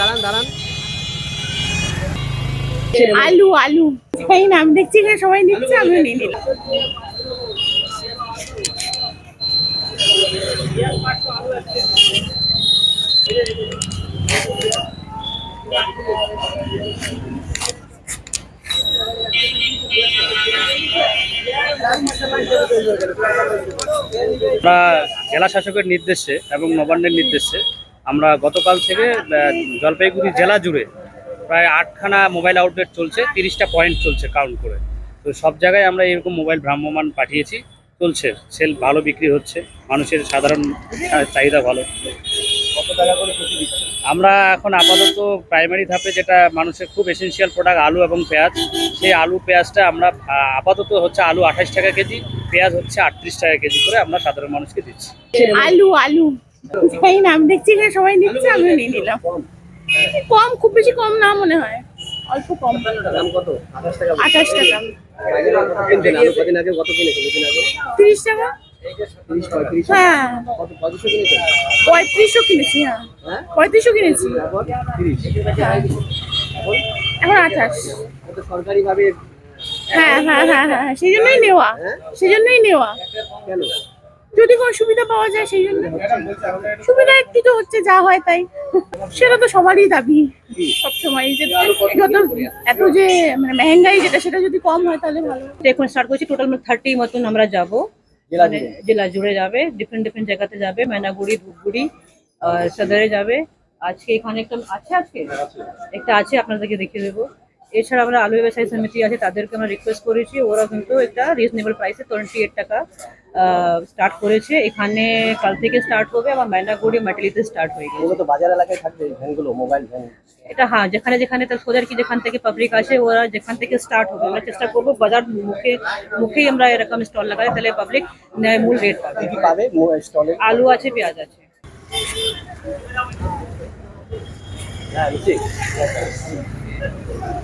দাঁড়ান দাঁড়ান। আলু আলু। এই নাম দেখছি এখানে সবাই নিচ্ছে আমিও নিয়ে নিলাম। জেলা শাসকের নির্দেশে এবং নবান্নের নির্দেশে আমরা গতকাল থেকে জলপাইগুড়ি জেলা জুড়ে প্রায় আটখানা মোবাইল আউটলেট চলছে তিরিশটা পয়েন্ট চলছে কাউন্ট করে। তো সব জায়গায় আমরা এরকম মোবাইল ভ্রাম্যমান পাঠিয়েছি চলছে সেল ভালো বিক্রি হচ্ছে মানুষের সাধারণ চাহিদা ভালো। কত টাকা করে আমরা এখন আপাতত প্রাইমারি ধাপে যেটা মানুষের খুব এসেন্সিয়াল প্রোডাক্ট আলু এবং পেঁয়াজ সেই আলু পেঁয়াজটা আমরা আপাতত হচ্ছে আলু আঠাশ টাকা কেজি পেঁয়াজ হচ্ছে আটত্রিশ টাকা কেজি করে আমরা সাধারণ মানুষকে দিচ্ছি। আলু আলু। এই নাম দেখছি এখানে সবাই নিচ্ছে আমিও নিয়ে নিলাম। কম খুব বেশি কম না মনে হয়। অল্প কম। আঠাশ টাকা তিরিশ টাকা। হ্যাঁ। কিনেছি? হ্যাঁ। হ্যাঁ? পঁয়ত্রিশশো কিনেছি। তিরিশ। হ্যাঁ। এখন আঠাশ। হ্যাঁ হ্যাঁ হ্যাঁ হ্যাঁ সেই জন্যই নেওয়া। সেই জন্যই নেওয়া। কেন? যদি কোনো সুবিধা পাওয়া যায় সেই জন্য। সুবিধা একটু তো হচ্ছে যা হয় তাই। সেটা তো সবারই দাবি। সবসময় যে যত এত যে মানে মেহেঙ্গাই যেটা সেটা যদি কম হয় তাহলে ভালো। এখন স্টার্ট করছি টোটাল থার্টি মতন আমরা যাব। জেলা মানে জুড়ে? জেলা জুড়ে যাবে ডিফারেন্ট ডিফারেন্ট জায়গাতে যাবে। ধূপগুড়ি আর সদরে যাবে। আজকে এখানে একটা আছে আজকে একটা আছে আপনাদেরকে দেখিয়ে দেবো। এছাড়া আমরা আলু ব্যবসায়ী সমিতি আছে তাদেরকে আমরা রিকোয়েস্ট করেছি। ওরা কিন্তু একটা রিজনেবল প্রাইসে টোয়েন্টি এইট টাকা স্টার্ট করেছে। এখানে কাল থেকে স্টার্ট হবে আমার ময়নাগুড়ি মাটিলিতে স্টার্ট হয়ে গেছে। বাজার এলাকায় থাকবে ভ্যানগুলো মোবাইল ভ্যান। এটা হ্যাঁ যেখানে যেখানে তার সোজার কি যেখান থেকে পাবলিক আসে ওরা যেখান থেকে স্টার্ট হবে আমরা চেষ্টা করব বাজার মুখে মুখেই আমরা এরকম স্টল লাগাই তাহলে পাবলিক ন্যায় মূল রেট পাবে। আলু আছে পেঁয়াজ আছে। হ্যাঁ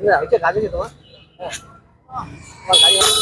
இல்லை வச்சு காலேஜ் இருக்கோம் காலேஜ்